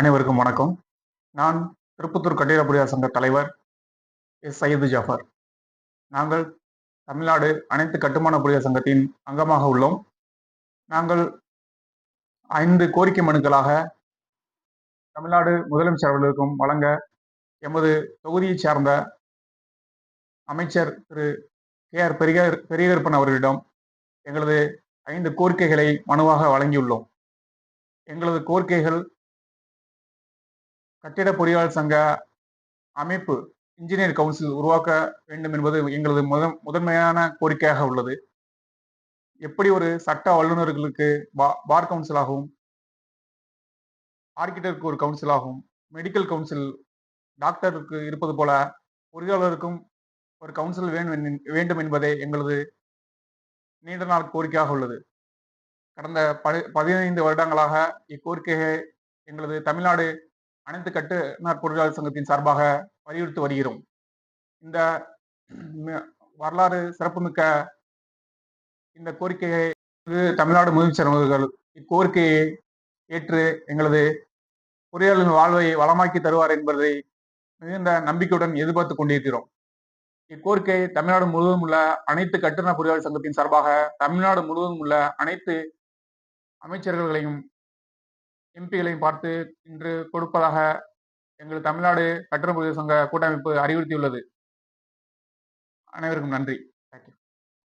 அனைவருக்கும் வணக்கம். நான் திருப்பத்தூர் கட்டிட சங்க தலைவர் எஸ். சையது ஜாஃபர். நாங்கள் தமிழ்நாடு அனைத்து கட்டுமான பொறியாளர் சங்கத்தின் அங்கமாக உள்ளோம். நாங்கள் ஐந்து கோரிக்கை மனுக்களாக தமிழ்நாடு முதலமைச்சர் அவர்களுக்கும் வழங்க எமது தொகுதியைச் சார்ந்த அமைச்சர் திரு. கே. ஆர். பெரிய பெரியகருப்பன் அவர்களிடம் எங்களது ஐந்து கோரிக்கைகளை மனுவாக வழங்கியுள்ளோம். எங்களது கோரிக்கைகள் கட்டிட பொறியாளர் சங்க அமைப்பு இன்ஜினியர் கவுன்சில் உருவாக்க வேண்டும் என்பது எங்களது முத முதன்மையான கோரிக்கையாக உள்ளது. எப்படி ஒரு சட்ட வல்லுநர்களுக்கு பா பார் கவுன்சிலாகவும் ஆர்கிடெக்ட் ஒரு கவுன்சிலாகவும் மெடிக்கல் கவுன்சில் டாக்டருக்கு இருப்பது போல பொறியாளருக்கும் ஒரு கவுன்சில் வேண்டும் வேண்டும் என்பதே எங்களது நீண்ட நாள் கோரிக்கையாக உள்ளது. கடந்த பதி பதினைந்து வருடங்களாக இக்கோரிக்கையை எங்களது தமிழ்நாடு அனைத்து கட்டுநர் பொருளாதார சங்கத்தின் சார்பாக வலியுறுத்தி வருகிறோம். இந்த வரலாறு சிறப்புமிக்க இந்த கோரிக்கையை தமிழ்நாடு முதலமைச்சர் அவர்கள் இக்கோரிக்கையை ஏற்று எங்களது பொறியாளர்களின் வாழ்வை வளமாக்கி தருவார் என்பதை மிகுந்த நம்பிக்கையுடன் எதிர்பார்த்து கொண்டிருக்கிறோம். இக்கோரிக்கை தமிழ்நாடு முழுவதும் உள்ள அனைத்து கட்டுநர் பொறியாளர் சங்கத்தின் சார்பாக தமிழ்நாடு முழுவதும் உள்ள அனைத்து அமைச்சர்களையும் எம்பிகளையும் பார்த்து இன்று கொடுப்பதாக எங்கள் தமிழ்நாடு கட்டண சங்க கூட்டமைப்பு அறிவுறுத்தியுள்ளது. அனைவருக்கும் நன்றி.